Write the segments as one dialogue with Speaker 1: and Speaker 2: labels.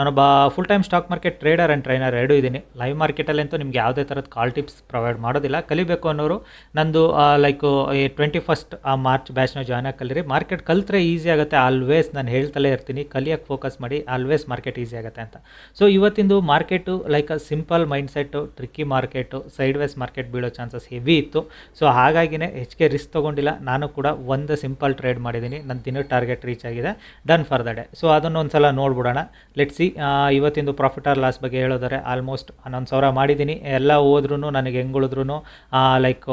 Speaker 1: ನಾನೊಬ್ಬ full time stock market trader and trainer ಎರಡೂ ಇದ್ದೀನಿ. ಲೈವ್ ಮಾರ್ಕೆಟಲ್ಲಂತೂ ನಿಮ್ಗೆ ಯಾವುದೇ ಥರದ ಕಾಲ್ ಟಿಪ್ಸ್ ಪ್ರೊವೈಡ್ ಮಾಡೋದಿಲ್ಲ. ಕಲಿಬೇಕು ಅನ್ನೋರು ನಂದು ಲೈಕ್ ಈ ಟ್ವೆಂಟಿ ಫಸ್ಟ್ ಆ ಮಾರ್ಚ್ ಬ್ಯಾಚ್ನ ಜಾಯ್ನ್ ಆಗಿ ಕಲೀರಿ ಮಾರ್ಕೆಟ್ ಕಲಿತ್ರೆ ಈಸಿ ಆಗುತ್ತೆ. ಆಲ್ವೇಸ್ ನಾನು ಹೇಳ್ತಲೇ ಇರ್ತೀನಿ. ಕಲಿಯೋಕ್ಕೆ ಫೋಕಸ್ ಮಾಡಿ ಆಲ್ವೇಸ್ ಮಾರ್ಕೆಟ್ ಈಸಿ ಆಗುತ್ತೆ ಅಂತ. So ಇವತ್ತಿಂದು market like simple mindset tricky market sideways market ಬೀಳೋ ಚಾನ್ಸಸ್ ಹೆವಿ ಇತ್ತು. ಸೊ ಹಾಗಾಗಿನೇ ಹೆಚ್ಚಿಗೆ ರಿಸ್ಕ್ ತೊಗೊಂಡಿಲ್ಲ. ನಾನು ಕೂಡ ಒಂದು ಸಿಂಪಲ್ ಟ್ರೇಡ್ ಮಾಡಿದ್ದೀನಿ. ನನ್ನ ದಿನ ಟಾರ್ಗೆಟ್ ರೀಚ್ ಆಗಿದೆ. Done for the day so ಅದನ್ನು ಒಂದು ಸಲ ನೋಡ್ಬಿಡೋಣ. ಲೆಟ್ ಸಿ ಇವತ್ತಿಂದು ಪ್ರಾಫಿಟ್ ಆರ್ ಲಾಸ್ ಬಗ್ಗೆ ಹೇಳೋದಾರೆ ಆಲ್ಮೋಸ್ಟ್ ಹನ್ನೊಂದು ಸಾವಿರ ಮಾಡಿದ್ದೀನಿ. ಎಲ್ಲ ಹೋದ್ರೂ ನನಗೆ ಹೆಂಗೆ ಉಳಿದ್ರೂ ಲೈಕ್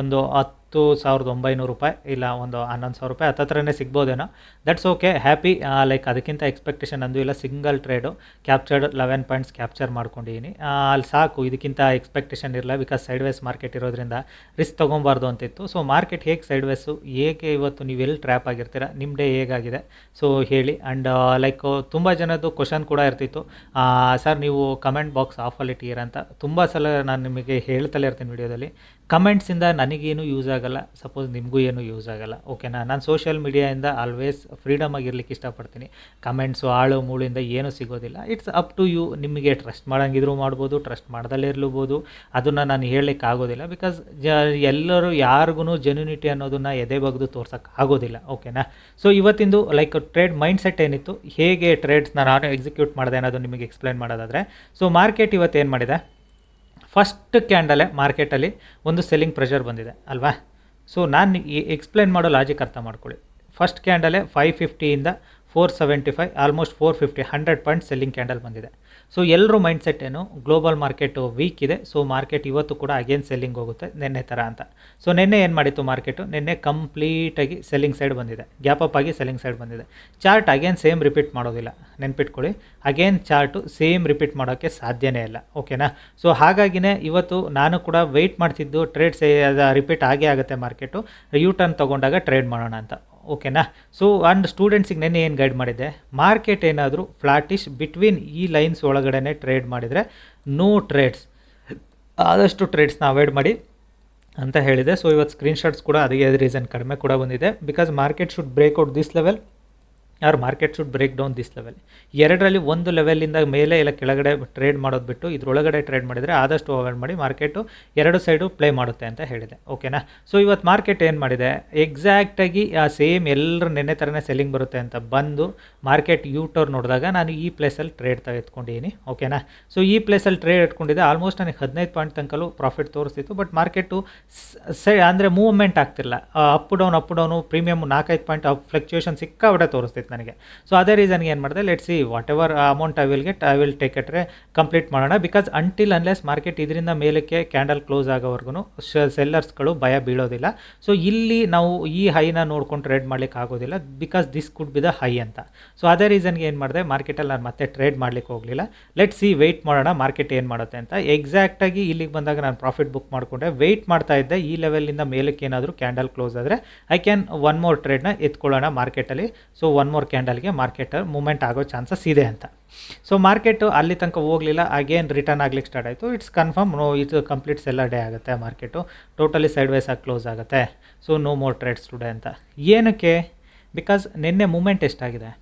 Speaker 1: ಒಂದು ಹತ್ತು ಸಾವಿರದ ಒಂಬೈನೂರು ರೂಪಾಯಿ ಇಲ್ಲ ಒಂದು ಹನ್ನೊಂದು ಸಾವಿರ ರೂಪಾಯಿ ಹತ್ತತ್ರನೇ ಸಿಗ್ಬೋದೇನೋ. ದಟ್ಸ್ ಓಕೆ ಹ್ಯಾಪಿ ಲೈಕ್ ಅದಕ್ಕಿಂತ ಎಕ್ಸ್ಪೆಕ್ಟೇಷನ್ ಅಂದು ಇಲ್ಲ. Single trade captured eleven points capture ಮಾಡ್ಕೊಂಡಿದ್ದೀನಿ ಅಲ್ಲಿ ಸಾಕು. ಇದಕ್ಕಿಂತ ಎಕ್ಸ್ಪೆಕ್ಟೇಷನ್ ಇರಲ್ಲ ಬಿಕಾಸ್ ಸೈಡ್ ವೈಸ್ ಮಾರ್ಕೆಟ್ ಇರೋದ್ರಿಂದ ರಿಸ್ಕ್ ತೊಗೊಬಾರ್ದು ಅಂತಿತ್ತು. ಸೊ ಮಾರ್ಕೆಟ್ ಹೇಗೆ ಸೈಡ್ ವೈಸು ಹೇಗೆ ಇವತ್ತು ನೀವು ಎಲ್ಲಿ ಟ್ರ್ಯಾಪ್ ಆಗಿರ್ತೀರ? ನಿಮ್ಮ ಡೇ ಹೇಗಾಗಿದೆ? ಸೊ ಹೇಳಿ. ಆ್ಯಂಡ್ ಲೈಕ್ ತುಂಬ ಜನದ್ದು ಕ್ವಶನ್ ಕೂಡ ಇರ್ತಿತ್ತು. ಸರ್ ನೀವು ಕಮೆಂಟ್ ಬಾಕ್ಸ್ ಆಫಲ್ಲಿ ಇಟ್ಟಿರಂತ ಅಂತ. ತುಂಬ ಸಲ ನಾನು ನಿಮಗೆ ಹೇಳ್ತಲೇ ಇರ್ತೀನಿ ವಿಡಿಯೋದಲ್ಲಿ ಕಮೆಂಟ್ಸಿಂದ ನನಗೇನು ಯೂಸ್ ಆಗಲ್ಲ. ಸಪೋಸ್ ನಿಮಗೂ ಏನು ಯೂಸ್ ಆಗೋಲ್ಲ. ಓಕೆನಾ ನಾನು ಸೋಷಿಯಲ್ ಮೀಡಿಯಾಯಿಂದ ಆಲ್ವೇಸ್ ಫ್ರೀಡಮ್ ಆಗಿರ್ಲಿಕ್ಕೆ ಇಷ್ಟಪಡ್ತೀನಿ. ಕಮೆಂಟ್ಸು ಆಳು ಮೂಳಿಂದ ಏನೂ ಸಿಗೋದಿಲ್ಲ. ಇಟ್ಸ್ ಅಪ್ ಟು ಯು ನಿಮಗೆ ಟ್ರಸ್ಟ್ ಮಾಡೋಂಗಿದ್ರು ಮಾಡ್ಬೋದು ಟ್ರಸ್ಟ್ ಮಾಡ್ದಲ್ಲೇ ಇರಲೂಬೋದು. ಅದನ್ನು ನಾನು ಹೇಳಲಿಕ್ಕೆ ಆಗೋದಿಲ್ಲ. ಬಿಕಾಸ್ ಜ, ಎಲ್ಲರೂ ಯಾರಿಗೂ ಜೆನ್ಯುನಿಟಿ ಅನ್ನೋದನ್ನು ಎದೆ ಬಗ್ದು ತೋರ್ಸೋಕ್ಕೆ ಆಗೋದಿಲ್ಲ. ಓಕೆನಾ ಸೊ ಇವತ್ತಿಂದು ಲೈಕ್ ಟ್ರೇಡ್ ಮೈಂಡ್ ಸೆಟ್ ಏನಿತ್ತು? ಹೇಗೆ ಟ್ರೇಡ್ಸ್ನ ನಾನು ಎಕ್ಸಿಕ್ಯೂಟ್ ಮಾಡಿದೆ ಅನ್ನೋದು ನಿಮಗೆ ಎಕ್ಸ್ಪ್ಲೈನ್ ಮಾಡೋದಾದರೆ. ಸೊ ಮಾರ್ಕೆಟ್ ಇವತ್ತು ಏನು ಮಾಡಿದೆ ಫಸ್ಟ್ ಕ್ಯಾಂಡಲೇ ಮಾರ್ಕೆಟಲ್ಲಿ ಒಂದು ಸೆಲ್ಲಿಂಗ್ ಪ್ರೆಷರ್ ಬಂದಿದೆ. ಅಲ್ವಾ? ಸೊ ನಾನು ಎಕ್ಸ್ಪ್ಲೇನ್ ಮಾಡೋ ಲಾಜಿಕ್ ಅರ್ಥ ಮಾಡ್ಕೊಳ್ಳಿ. ಫಸ್ಟ್ ಕ್ಯಾಂಡಲೇ five ಫಿಫ್ಟಿಯಿಂದ four seventy five almost four fifty hundred point selling candle ಬಂದಿದೆ. ಸೊ ಎಲ್ಲರೂ ಮೈಂಡ್ ಸೆಟ್ ಏನು ಗ್ಲೋಬಲ್ ಮಾರ್ಕೆಟು ವೀಕ್ ಇದೆ. ಸೊ ಮಾರ್ಕೆಟ್ ಇವತ್ತು ಕೂಡ ಅಗೇನ್ ಸೆಲ್ಲಿಂಗ್ ಹೋಗುತ್ತೆ, ನಿನ್ನೆ ಥರ ಅಂತ. ಸೊ ನಿನ್ನೆ ಏನು ಮಾಡಿತ್ತು ಮಾರ್ಕೆಟು ನಿನ್ನೆ ಕಂಪ್ಲೀಟಾಗಿ ಸೆಲ್ಲಿಂಗ್ ಸೈಡ್ ಬಂದಿದೆ. ಗ್ಯಾಪ್ ಅಪ್ ಆಗಿ ಸೆಲ್ಲಿಂಗ್ ಸೈಡ್ ಬಂದಿದೆ. ಚಾರ್ಟ್ ಅಗೇನ್ ಸೇಮ್ ರಿಪೀಟ್ ಮಾಡೋದಿಲ್ಲ. ನೆನ್ಪಿಟ್ಕೊಳ್ಳಿ. ಅಗೇನ್ ಚಾರ್ಟು ಸೇಮ್ ರಿಪೀಟ್ ಮಾಡೋಕ್ಕೆ ಸಾಧ್ಯನೇ ಇಲ್ಲ. ಓಕೆನಾ ಸೊ ಹಾಗಾಗಿನೇ ಇವತ್ತು ನಾನು ಕೂಡ ವೆಯ್ಟ್ ಮಾಡ್ತಿದ್ದು ಟ್ರೇಡ್ಸ್ ರಿಪೀಟ್ ಆಗೇ ಆಗುತ್ತೆ ಮಾರ್ಕೆಟು ಯೂ ಟರ್ನ್ ತೊಗೊಂಡಾಗ ಟ್ರೇಡ್ ಮಾಡೋಣ ಅಂತ. ಓಕೆನಾ? ಸೊ ಆ್ಯಂಡ್ ಸ್ಟೂಡೆಂಟ್ಸಿಗೆ ನೆನ್ನೆ ಏನು ಗೈಡ್ ಮಾಡಿದ್ದೆ? ಮಾರ್ಕೆಟ್ ಏನಾದರೂ ಫ್ಲಾಟಿಶ್ ಬಿಟ್ವೀನ್ ಈ ಲೈನ್ಸ್ ಒಳಗಡೆ ಟ್ರೇಡ್ ಮಾಡಿದರೆ ನೋ ಟ್ರೇಡ್ಸ್ ಆದಷ್ಟು ಟ್ರೇಡ್ಸ್ನ ಅವಾಯ್ಡ್ ಮಾಡಿ ಅಂತ ಹೇಳಿದೆ. ಸೊ ಇವತ್ತು ಸ್ಕ್ರೀನ್ಶಾಟ್ಸ್ ಕೂಡ ಅದೇ ರೀಸನ್ ಕಡಿಮೆ ಕೂಡ ಬಂದಿದೆ. Because market should break out this level or market should break down this level ಎರಡರಲ್ಲಿ ಒಂದು ಲೆವೆಲಿಂದ ಮೇಲೆ ಇಲ್ಲ ಕೆಳಗಡೆ ಟ್ರೇಡ್ ಮಾಡೋದು ಬಿಟ್ಟು ಇದ್ರೊಳಗಡೆ ಟ್ರೇಡ್ ಮಾಡಿದರೆ ಆದಷ್ಟು ಅವಾಯ್ಡ್ ಮಾಡಿ ಮಾರ್ಕೆಟು ಎರಡು ಸೈಡು ಪ್ಲೇ ಮಾಡುತ್ತೆ ಅಂತ ಹೇಳಿದೆ. ಓಕೆನಾ ಸೊ ಇವತ್ತು ಮಾರ್ಕೆಟ್ ಏನು ಮಾಡಿದೆ? ಎಕ್ಸಾಕ್ಟಾಗಿ ಆ ಸೇಮ್ ಎಲ್ಲರೂ ನೆನ್ನೆ ಥರನೇ ಸೆಲ್ಲಿಂಗ್ ಬರುತ್ತೆ ಅಂತ ಬಂದು ಮಾರ್ಕೆಟ್ ಯೂ ಟರ್ ನೋಡಿದಾಗ ನಾನು ಈ ಪ್ಲೇಸಲ್ಲಿ ಟ್ರೇಡ್ ತೆಗೆದುಕೊಂಡಿದ್ದೀನಿ ಓಕೆನಾ ಸೊ ಈ ಪ್ಲೇಸಲ್ಲಿ ಟ್ರೇಡ್ ಇಟ್ಕೊಂಡಿದ್ದೆ. ಆಲ್ಮೋಸ್ಟ್ ನನಗೆ ಹದಿನೈದು ಪಾಯಿಂಟ್ ತನಕಲೂ ಪ್ರಾಫಿಟ್ ತೋರಿಸ್ತಿತ್ತು. ಬಟ್ ಮಾರ್ಕೆಟು ಸೈ ಅಂದರೆ ಮೂವ್ಮೆಂಟ್ ಆಗ್ತಿಲ್ಲ up down up down premium ನಾಲ್ಕೈದು ಪಾಯಿಂಟ್ ಫ್ಲಕ್ಚುಯೇಷನ್ ಸಿಕ್ಕಾಬಿಟ್ಟೆ ತೋರಿಸ್ತಿತ್ತು. ನನಗೆ. ಸೊ ಅದೇ ರೀಸನ್ಗೆ ಏನು ಮಾಡಿದೆ let see whatever amount I will get I will take ಎಟ್ರೆ complete ಮಾಡೋಣ. ಬಿಕಾಸ್ ಅಂಟಿಲ್ ಅನ್ಲೆಸ್ ಮಾರ್ಕೆಟ್ ಇದರಿಂದ ಮೇಲಕ್ಕೆ ಕ್ಯಾಂಡಲ್ ಕ್ಲೋಸ್ ಆಗೋವರೆಗೂ ಸೆಲ್ಲರ್ಸ್ಗಳು ಭಯ ಬೀಳೋದಿಲ್ಲ. ಸೊ ಇಲ್ಲಿ ನಾವು ಈ ಹೈನ ನೋಡ್ಕೊಂಡು ಟ್ರೇಡ್ ಮಾಡ್ಲಿಕ್ಕೆ ಆಗೋದಿಲ್ಲ. Because this could be the high ಅಂತ. ಸೊ ಅದೇ ರೀಸನ್ಗೆ ಏನು ಮಾಡಿದೆ ಮಾರ್ಕೆಟಲ್ಲಿ ನಾನು ಮತ್ತೆ ಟ್ರೇಡ್ ಮಾಡ್ಲಿಕ್ಕೆ ಹೋಗಲಿಲ್ಲ. ಲೆಟ್ ಸಿ ವೆಯ್ಟ್ ಮಾಡೋಣ ಮಾರ್ಕೆಟ್ ಏನು ಮಾಡುತ್ತೆ ಅಂತ. ಎಕ್ಸಾಕ್ಟಾಗಿ ಇಲ್ಲಿಗೆ ಬಂದಾಗ ನಾನು ಪ್ರಾಫಿಟ್ ಬುಕ್ ಮಾಡಿಕೊಂಡೆ. ವೆಯ್ಟ್ ಮಾಡ್ತಾ ಇದ್ದೆ, ಈ ಲೆವೆಲಿಂದ ಮೇಲಕ್ಕೆ ಏನಾದರೂ ಕ್ಯಾಂಡಲ್ ಕ್ಲೋಸ್ ಆದರೆ ಐ ಕ್ಯಾನ್ ಒನ್ ಮೋರ್ ಟ್ರೇಡ್ನ ಎತ್ಕೊಳ್ಳೋಣ ಮಾರ್ಕೆಟಲ್ಲಿ ಸೊ ಒನ್ ಮೋರ್ ಕ್ಯಾಂಡಲ್ಗೆ ಮಾರ್ಕೆಟ್ ಮೂಮೆಂಟ್ ಆಗೋ ಚಾನ್ಸಸ್ ಇದೆ ಅಂತ. ಸೊ, ಮಾರ್ಕೆಟು ಅಲ್ಲಿ ತನಕ ಹೋಗಲಿಲ್ಲ ಅಗೇನ್ ರಿಟರ್ನ್ ಆಗ್ಲಿಕ್ಕೆ ಸ್ಟಾರ್ಟ್ ಆಯಿತು. ಇಟ್ಸ್ ಕನ್ಫರ್ಮ್, ನೋ ಇದು ಕಂಪ್ಲೀಟ್ ಸೆಲ್ಲರ್ ಡೇ ಆಗುತ್ತೆ ಮಾರ್ಕೆಟು. ಟೋಟಲಿ ಸೈಡ್ ವೈಸ್ ಆಗಿ ಕ್ಲೋಸ್ ಆಗುತ್ತೆ. So, no more trades today ಅಂತ. ಏನಕ್ಕೆ? ಬಿಕಾಸ್ ನಿನ್ನೆ ಮೂಮೆಂಟ್ ಎಷ್ಟಾಗಿದೆ?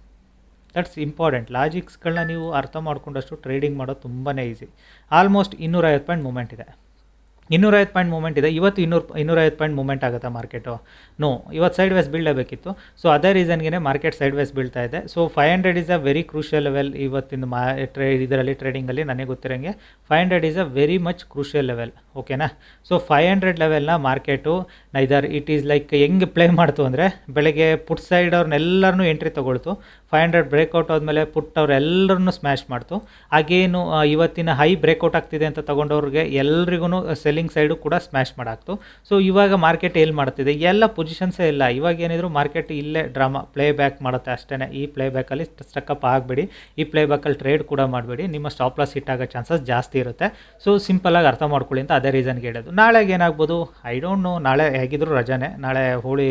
Speaker 1: That's important. ಲಾಜಿಕ್ಸ್ಗಳನ್ನ ನೀವು ಅರ್ಥ ಮಾಡ್ಕೊಂಡಷ್ಟು ಟ್ರೇಡಿಂಗ್ ಮಾಡೋದು ತುಂಬಾ ಈಸಿ. ಆಲ್ಮೋಸ್ಟ್ ಇನ್ನೂರೈವತ್ತು ಪಾಯಿಂಟ್ ಮೂಮೆಂಟ್ ಇದೆ. ಇನ್ನೂರೈವತ್ತು ಪಾಯಿಂಟ್ ಮೂಮೆಂಟ್ ಇದೆ. ಇವತ್ತು ಇನ್ನೂರು, ಇನ್ನೂರೈವತ್ತು ಪಾಯಿಂಟ್ ಮೂಮೆಂಟ್ ಆಗುತ್ತಾ ಮಾರ್ಕೆಟು ನೋ ಇವತ್ತು ಸೈಡ್ ವೈಸ್ ಬೀಳಲೇಬೇಕಿತ್ತು ಸೊ ಅದೇ ರೀಸನ್ಗೆ ಮಾರ್ಕೆಟ್ ಸೈಡ್ ವೈಸ್ ಬೀಳ್ತಾ ಇದೆ. So five hundred is a very crucial level ಇವತ್ತಿನ ಮಾ ಟ್ರೇ ಇದರಲ್ಲಿ ಟ್ರೇಡಿಂಗಲ್ಲಿ ನನಗೆ ಗೊತ್ತಿರೋಂಗೆ. Five hundred is a very much crucial level ಓಕೆನಾ? So five hundred ಲೆವೆಲ್ನ market neither it is like ಹೆಂಗೆ ಪ್ಲೇ ಮಾಡ್ತು ಅಂದರೆ, ಬೆಳಗ್ಗೆ ಪುಟ್ ಸೈಡ್ ಅವ್ರನ್ನೆಲ್ಲರನ್ನೂ ಎಂಟ್ರಿ ತೊಗೊಳ್ತು. ಫೈವ್ ಹಂಡ್ರೆಡ್ ಬ್ರೇಕ್ಔಟ್ ಆದಮೇಲೆ ಪುಟ್ ಅವ್ರೆಲ್ಲರನ್ನೂ ಸ್ಮ್ಯಾಶ್ ಮಾಡ್ತು. ಹಾಗೇನು ಇವತ್ತಿನ ಹೈ ಬ್ರೇಕ್ಔಟ್ ಆಗ್ತಿದೆ ಅಂತ ತೊಗೊಂಡವ್ರಿಗೆ ಎಲ್ರಿಗೂ ಸೆಲ್ಲಿಂಗ್ ಸೈಡು ಕೂಡ ಸ್ಮ್ಯಾಶ್ ಮಾಡಾಕ್ತು. ಸೊ ಇವಾಗ ಮಾರ್ಕೆಟ್ ಎಲ್ಲಿ ಮಾಡ್ತಿದೆ? ಎಲ್ಲ ಪೊಸಿಷನ್ಸೇ ಇಲ್ಲ. ಇವಾಗ ಏನಿದ್ರು ಮಾರ್ಕೆಟ್ ಇಲ್ಲೇ ಡ್ರಾಮಾ ಪ್ಲೇ ಬ್ಯಾಕ್ ಮಾಡುತ್ತೆ ಅಷ್ಟೇ ಈ ಪ್ಲೇ ಬ್ಯಾಕಲ್ಲಿ ಸ್ಟಕ್ಕಪ್ ಆಗಬೇಡಿ. ಈ ಪ್ಲೇ ಬ್ಯಾಕಲ್ಲಿ ಟ್ರೇಡ್ ಕೂಡ ಮಾಡಬೇಡಿ. ನಿಮ್ಮ ಸ್ಟಾಪ್ ಲಾಸ್ ಹಿಟ್ ಆಗೋ ಚಾನ್ಸಸ್ ಜಾಸ್ತಿ ಇರುತ್ತೆ. ಸೊ ಆಗಿ ಅರ್ಥ ಮಾಡ್ಕೊಳ್ಳಿ ಅಂತ ಅದೇ ರೀಸನ್ಗೆ ಹೇಳೋದು. ನಾಳೆಗೆ ಏನಾಗ್ಬೋದು? ಐ ಡೋಂಟ್ ನೋ ನಾಳೆ ಹೇಗಿದ್ರು ರಜಾನೇ. ನಾಳೆ ಹೋಳಿ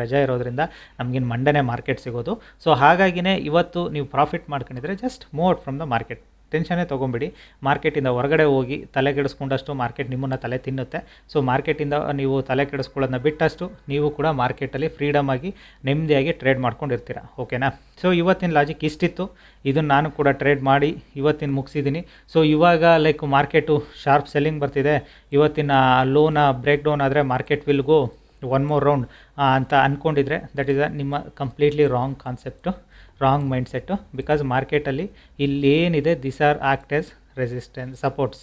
Speaker 1: ರಜಾ ಇರೋದ್ರಿಂದ ನಮಗಿನ್ನು ಮಂಡನೆ ಮಾರ್ಕೆಟ್ ಸಿಗೋದು. ಸೊ ಹಾಗಾಗಿನೇ ಇವತ್ತು ನೀವು ಪ್ರಾಫಿಟ್ ಮಾಡ್ಕೊಂಡಿದ್ರೆ just out from the market ಟೆನ್ಷನ್ನೇ ತೊಗೊಂಬಿಡಿ. ಮಾರ್ಕೆಟಿಂದ ಹೊರಗಡೆ ಹೋಗಿ ತಲೆ ಕೆಡಿಸ್ಕೊಂಡಷ್ಟು ಮಾರ್ಕೆಟ್ ನಿಮ್ಮನ್ನು ತಲೆ ತಿನ್ನುತ್ತೆ. ಸೊ ಮಾರ್ಕೆಟಿಂದ ನೀವು ತಲೆ ಕೆಡಿಸ್ಕೊಳ್ಳೋದನ್ನ ಬಿಟ್ಟಷ್ಟು ನೀವು ಕೂಡ ಮಾರ್ಕೆಟಲ್ಲಿ ಫ್ರೀಡಮ್ ಆಗಿ ನೆಮ್ಮದಿಯಾಗಿ ಟ್ರೇಡ್ ಮಾಡ್ಕೊಂಡಿರ್ತೀರ. ಓಕೆನಾ ಸೊ ಇವತ್ತಿನ ಲಾಜಿಕ್ ಇಷ್ಟಿತ್ತು. ಇದನ್ನು ನಾನು ಕೂಡ ಟ್ರೇಡ್ ಮಾಡಿ ಇವತ್ತಿನ ಮುಗಿಸಿದ್ದೀನಿ ಸೊ ಇವಾಗ ಲೈಕ್ ಮಾರ್ಕೆಟು ಶಾರ್ಪ್ ಸೆಲ್ಲಿಂಗ್ ಬರ್ತಿದೆ. ಇವತ್ತಿನ ಲೋನ ಬ್ರೇಕ್ ಡೌನ್ ಆದರೆ market will go one more round ಅಂತ ಅಂದ್ಕೊಂಡಿದ್ರೆ ದಟ್ ಈಸ್ ಅ ನಿಮ್ಮ completely wrong concept wrong mindset because ಮಾರ್ಕೆಟಲ್ಲಿ ಇಲ್ಲೇನಿದೆ this are act as resistance supports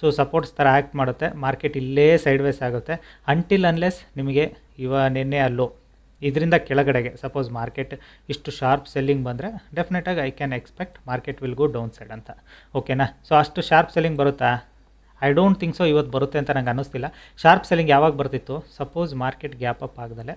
Speaker 1: so supports ಥರ ಆ್ಯಕ್ಟ್ ಮಾಡುತ್ತೆ ಮಾರ್ಕೆಟ್ ಇಲ್ಲೇ ಸೈಡ್ ವೇಸ್ ಆಗುತ್ತೆ. ಅಂಟಿಲ್ ಅನ್ಲೆಸ್ ನಿಮಗೆ ಇವ ನಿನ್ನೆ ಅಲ್ಲೋ, ಇದರಿಂದ ಕೆಳಗಡೆಗೆ ಸಪೋಸ್ ಮಾರ್ಕೆಟ್ ಇಷ್ಟು ಶಾರ್ಪ್ ಸೆಲ್ಲಿಂಗ್ ಬಂದರೆ ಡೆಫಿನೆಟಾಗಿ I can expect market will go down side ಅಂತ. ಓಕೆನಾ ಸೊ ಅಷ್ಟು ಶಾರ್ಪ್ ಸೆಲ್ಲಿಂಗ್ ಬರುತ್ತಾ? ಐ ಡೋಂಟ್ ಥಿಂಕ್ ಸೊ ಇವತ್ತು ಬರುತ್ತೆ ಅಂತ ನಂಗೆ ಅನ್ನಿಸ್ತಿಲ್ಲ. ಶಾರ್ಪ್ ಸೆಲ್ಲಿಂಗ್ ಯಾವಾಗ ಬರ್ತಿತ್ತು? Suppose market gap up ಆಗದಲ್ಲೇ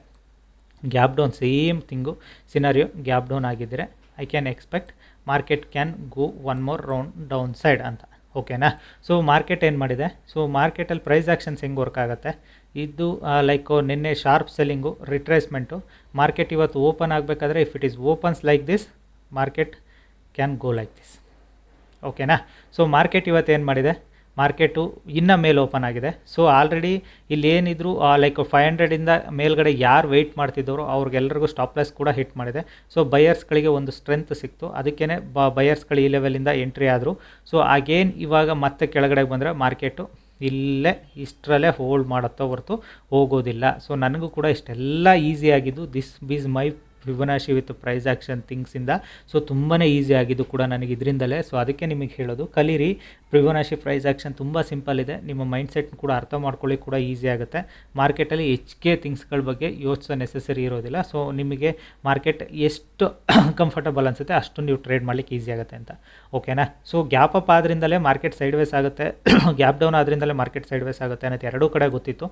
Speaker 1: gap down same thing scenario gap down ಆಗಿದ್ದರೆ I can expect market can go one more round down side ಅಂತ ಓಕೆನಾ ಸೊ ಮಾರ್ಕೆಟ್ ಏನು ಮಾಡಿದೆ? ಸೊ ಮಾರ್ಕೆಟಲ್ಲಿ ಪ್ರೈಸ್ ಆ್ಯಕ್ಷನ್ಸ್ ಹೆಂಗೆ ವರ್ಕ್ ಆಗುತ್ತೆ? ಇದು ಲೈಕ್ ನಿನ್ನೆ ಶಾರ್ಪ್ ಸೆಲ್ಲಿಂಗು ರಿಟ್ರೇಸ್ಮೆಂಟು ಮಾರ್ಕೆಟ್ ಇವತ್ತು ಓಪನ್ ಆಗಬೇಕಾದ್ರೆ if it is opens like this market can go like this ಓಕೆನಾ ಸೊ ಮಾರ್ಕೆಟ್ ಇವತ್ತು ಏನು ಮಾಡಿದೆ? ಮಾರ್ಕೆಟು ಇನ್ನು ಮೇಲೆ ಓಪನ್ ಆಗಿದೆ. ಸೊ ಆಲ್ರೆಡಿ ಇಲ್ಲಿ ಏನಿದ್ರು ಲೈಕ್ ಫೈವ್ ಹಂಡ್ರೆಡಿಂದ ಮೇಲ್ಗಡೆ ಯಾರು ವೆಯ್ಟ್ ಮಾಡ್ತಿದ್ದರೋ ಅವ್ರಿಗೆಲ್ಲರಿಗೂ ಸ್ಟಾಪ್ ಲಾಸ್ ಕೂಡ ಹಿಟ್ ಮಾಡಿದೆ. ಸೊ ಬಯರ್ಸ್ಗಳಿಗೆ ಒಂದು ಸ್ಟ್ರೆಂತ್ ಸಿಕ್ತು. ಅದಕ್ಕೇ ಬ ಬಯರ್ಸ್ಗಳು ಈ ಲೆವೆಲಿಂದ ಎಂಟ್ರಿ ಆದರು. ಸೊ ಅಗೇನ್ ಇವಾಗ ಮತ್ತೆ ಕೆಳಗಡೆ ಬಂದರೆ ಮಾರ್ಕೆಟು ಇಲ್ಲೇ ಇಷ್ಟರಲ್ಲೇ ಹೋಲ್ಡ್ ಮಾಡುತ್ತೋ ಹೊರತು ಹೋಗೋದಿಲ್ಲ. ಸೊ ನನಗೂ ಕೂಡ ಇಷ್ಟೆಲ್ಲ ಈಸಿ ಆಗಿದ್ದು this bees my Fibonacci with price action ಥಿಂಗ್ಸಿಂದ so ತುಂಬಾ ಈಸಿ ಆಗಿದ್ದು ಕೂಡ ನನಗೆ ಇದರಿಂದಲೇ. ಸೊ ಅದಕ್ಕೆ ನಿಮಗೆ ಹೇಳೋದು, ಕಲೀರಿ. ಫಿಬೊನಾಶಿ ಪ್ರೈಸ್ ಆ್ಯಕ್ಷನ್ ತುಂಬ ಸಿಂಪಲ್ ಇದೆ. ನಿಮ್ಮ ಮೈಂಡ್ಸೆಟ್ ಕೂಡ ಅರ್ಥ ಮಾಡ್ಕೊಳ್ಳಿ ಕೂಡ ಈಸಿ ಆಗುತ್ತೆ. ಮಾರ್ಕೆಟಲ್ಲಿ ಹೆಚ್ಚಿಗೆ ಥಿಂಗ್ಸ್ಗಳ ಬಗ್ಗೆ ಯೋಚಿಸೋ ನೆಸೆಸರಿ ಇರೋದಿಲ್ಲ. ಸೊ ನಿಮಗೆ ಮಾರ್ಕೆಟ್ ಎಷ್ಟು ಕಂಫರ್ಟಬಲ್ ಅನಿಸುತ್ತೆ ಅಷ್ಟು ನೀವು ಟ್ರೇಡ್ ಮಾಡಲಿಕ್ಕೆ ಈಸಿ ಆಗುತ್ತೆ ಅಂತ. ಓಕೆನಾ ಸೊ ಗ್ಯಾಪ್ ಅಪ್ ಆದ್ರಿಂದಲೇ ಮಾರ್ಕೆಟ್ ಸೈಡ್ ವೇಸ್ ಆಗುತ್ತೆ. ಗ್ಯಾಪ್ ಡೌನ್ ಆದ್ರಿಂದಲೇ ಮಾರ್ಕೆಟ್ ಸೈಡ್ ವೇಸ್ ಆಗುತ್ತೆ ಅನ್ನೋದು ಎರಡೂ ಕಡೆ ಗೊತ್ತಿತ್ತು.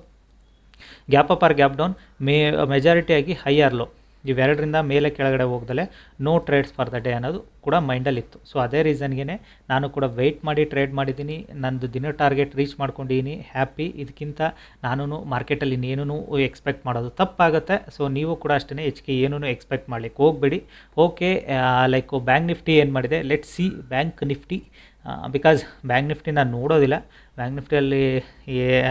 Speaker 1: Gap up or gap down may ಮೆಜಾರಿಟಿಯಾಗಿ high or low ಇವೆರಡರಿಂದ ಮೇಲೆ ಕೆಳಗಡೆ ಹೋಗ್ದಲೆ no trades for the day ಅನ್ನೋದು ಕೂಡ ಮೈಂಡಲ್ಲಿತ್ತು. ಸೊ ಅದೇ ರೀಸನ್ಗೇ ನಾನು ಕೂಡ ವೆಯ್ಟ್ ಮಾಡಿ ಟ್ರೇಡ್ ಮಾಡಿದ್ದೀನಿ, ನಂದು ದಿನ ಟಾರ್ಗೆಟ್ ರೀಚ್ ಮಾಡ್ಕೊಂಡಿದ್ದೀನಿ ಹ್ಯಾಪಿ ಇದಕ್ಕಿಂತ ನಾನು ಮಾರ್ಕೆಟಲ್ಲಿ ಇನ್ನೇನೂ ಎಕ್ಸ್ಪೆಕ್ಟ್ ಮಾಡೋದು ತಪ್ಪಾಗುತ್ತೆ. ಸೊ ನೀವು ಕೂಡ ಅಷ್ಟೇ ಹೆಚ್ಚಿಗೆ ಏನೂ ಎಕ್ಸ್ಪೆಕ್ಟ್ ಮಾಡಲಿಕ್ಕೆ ಹೋಗಬೇಡಿ. ಓಕೆ ಲೈಕ್ ಬ್ಯಾಂಕ್ ನಿಫ್ಟಿ ಏನು ಮಾಡಿದೆ? Let see bank Nifty because bank Nifty ನಾನು ನೋಡೋದಿಲ್ಲ. ಬ್ಯಾಂಕ್ ನಿಫ್ಟಿಯಲ್ಲಿ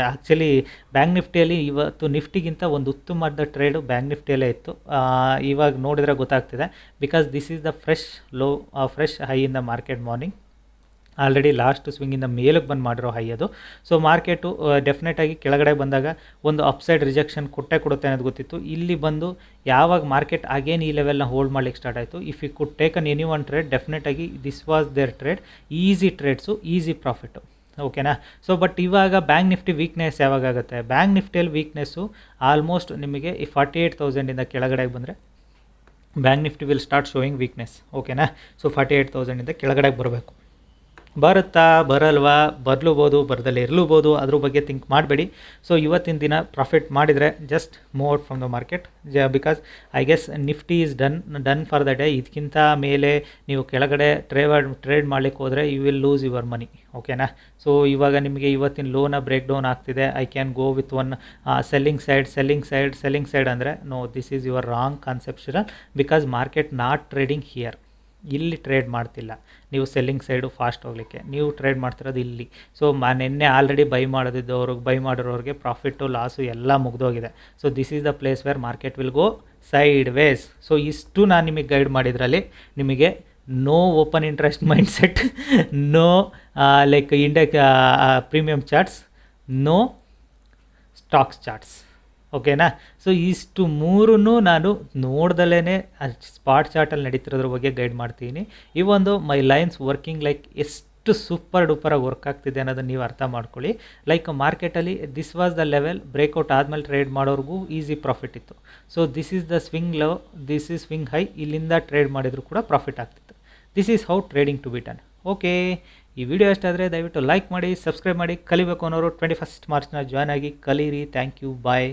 Speaker 1: ಆ್ಯಕ್ಚುಲಿ ಬ್ಯಾಂಕ್ ನಿಫ್ಟಿಯಲ್ಲಿ ಇವತ್ತು ನಿಫ್ಟಿಗಿಂತ ಒಂದು ಉತ್ತಮವಾದ ಟ್ರೇಡು ಬ್ಯಾಂಕ್ ನಿಫ್ಟಿಯಲ್ಲೇ ಇತ್ತು. ಇವಾಗ ನೋಡಿದರೆ ಗೊತ್ತಾಗ್ತಿದೆ. Because this is the fresh low fresh high in the market morning already last ಸ್ವಿಂಗಿಂದ ಮೇಲಕ್ಕೆ ಬಂದು ಮಾಡಿರೋ ಹೈ ಅದು. ಸೊ ಮಾರ್ಕೆಟು ಡೆಫಿನೆಟಾಗಿ ಕೆಳಗಡೆ ಬಂದಾಗ ಒಂದು ಅಪ್ಸೈಡ್ ರಿಜೆಕ್ಷನ್ ಕೊಟ್ಟೆ ಕೊಡುತ್ತೆ ಅನ್ನೋದು ಗೊತ್ತಿತ್ತು. ಇಲ್ಲಿ ಬಂದು ಯಾವಾಗ ಮಾರ್ಕೆಟ್ ಅಗೇನ್ ಈ ಲೆವೆಲ್ನ ಹೋಲ್ಡ್ ಮಾಡ್ಲಿಕ್ಕೆ ಸ್ಟಾರ್ಟ್ ಆಯಿತು? If you could take on any one trade ಡೆಫಿನೆಟಾಗಿ this was there trade easy trades easy profit ಓಕೆನಾ ಸೊ ಬಟ್ ಇವಾಗ ಬ್ಯಾಂಕ್ ನಿಫ್ಟಿ ವೀಕ್ನೆಸ್ ಯಾವಾಗ ಆಗುತ್ತೆ? ಬ್ಯಾಂಕ್ ನಿಫ್ಟಿಯಲ್ಲಿ ವೀಕ್ನೆಸ್ಸು ಆಲ್ಮೋಸ್ಟ್ ನಿಮಗೆ ಈ ಫಾರ್ಟಿ ಏಯ್ಟ್ ತೌಸಂಡಿಂದ ಕೆಳಗಡೆಗೆ ಬಂದರೆ bank Nifty will start showing weakness ಓಕೆನಾ ಸೊ ಫಾರ್ಟಿ ಏಯ್ಟ್ ತೌಸಂಡಿಂದ ಕೆಳಗಡೆಗೆ ಬರಬೇಕು. ಬರುತ್ತಾ, ಬರಲ್ವಾ, ಬರಲೂಬೋದು, ಬರದಲ್ಲೇ ಇರಲೂಬೋದು, ಅದ್ರ ಬಗ್ಗೆ ಥಿಂಕ್ ಮಾಡಬೇಡಿ. ಸೊ ಇವತ್ತಿನ ದಿನ ಪ್ರಾಫಿಟ್ ಮಾಡಿದರೆ just move out from the market ಜ because I guess Nifty is done done for the day ಇದಕ್ಕಿಂತ ಮೇಲೆ ನೀವು ಕೆಳಗಡೆ ಟ್ರೇಡ್ ಟ್ರೇಡ್ ಮಾಡಲಿಕ್ಕೆ ಹೋದರೆ you will lose your money ಓಕೆನಾ ಸೊ ಇವಾಗ ನಿಮಗೆ ಇವತ್ತಿನ ಲೋನ ಬ್ರೇಕ್ ಡೌನ್ ಆಗ್ತಿದೆ. I can go with one selling side selling side selling side ಅಂದರೆ no this is your wrong conceptional because market not trading here ಇಲ್ಲಿ ಟ್ರೇಡ್ ಮಾಡ್ತಿಲ್ಲ. ನೀವು ಸೆಲ್ಲಿಂಗ್ ಸೈಡು ಫಾಸ್ಟ್ ಹೋಗಲಿಕ್ಕೆ. ನೀವು ಟ್ರೇಡ್ ಮಾಡ್ತಿರೋದು ಇಲ್ಲಿ. ಸೊ ಮಾ, ನಿನ್ನೆ ಆಲ್ರೆಡಿ ಬೈ ಮಾಡೋದಿದ್ದವ್ರಿಗೆ ಬೈ ಮಾಡಿರೋರಿಗೆ ಪ್ರಾಫಿಟ್ಟು ಲಾಸು ಎಲ್ಲ ಮುಗ್ದೋಗಿದೆ. So this is the place where market will go sideways so ಇಷ್ಟು ನಾನು ನಿಮಗೆ ಗೈಡ್ ಮಾಡಿದ್ರಲ್ಲಿ ನಿಮಗೆ no open interest mindset no like index premium charts no stocks charts ಓಕೆನಾ? ಸೊ ಇಷ್ಟು ಮೂರೂ ನಾನು ನೋಡ್ದಲೇ ಸ್ಪಾಟ್ ಚಾರ್ಟಲ್ಲಿ ನಡೀತಿರೋದ್ರ ಬಗ್ಗೆ ಗೈಡ್ ಮಾಡ್ತೀನಿ. ಈ ಒಂದು ಮೈ ಲೈನ್ಸ್ ವರ್ಕಿಂಗ್ ಲೈಕ್ ಎಷ್ಟು ಸೂಪರ್ ಡೂಪರಾಗಿ ವರ್ಕ್ ಆಗ್ತಿದೆ ಅನ್ನೋದನ್ನು ನೀವು ಅರ್ಥ ಮಾಡ್ಕೊಳ್ಳಿ. ಲೈಕ್ ಮಾರ್ಕೆಟಲ್ಲಿ this was the level breakout ಆದಮೇಲೆ ಟ್ರೇಡ್ ಮಾಡೋರ್ಗೂ ಈಸಿ ಪ್ರಾಫಿಟ್ ಇತ್ತು. So this is the swing low this is swing high ಇಲ್ಲಿಂದ ಟ್ರೇಡ್ ಮಾಡಿದರೂ ಕೂಡ ಪ್ರಾಫಿಟ್ ಆಗ್ತಿತ್ತು. This is how trading to be done okay ಈ ವಿಡಿಯೋ ಇಷ್ಟಾದರೆ ದಯವಿಟ್ಟು ಲೈಕ್ ಮಾಡಿ ಸಬ್ಸ್ಕ್ರೈಬ್ ಮಾಡಿ, ಕಲಿಬೇಕು ಅನ್ನೋರು ಟ್ವೆಂಟಿ ಫಸ್ಟ್ ಮಾರ್ಚ್ನ ಜಾಯ್ನ್ ಆಗಿ ಕಲೀರಿ. Thank you bye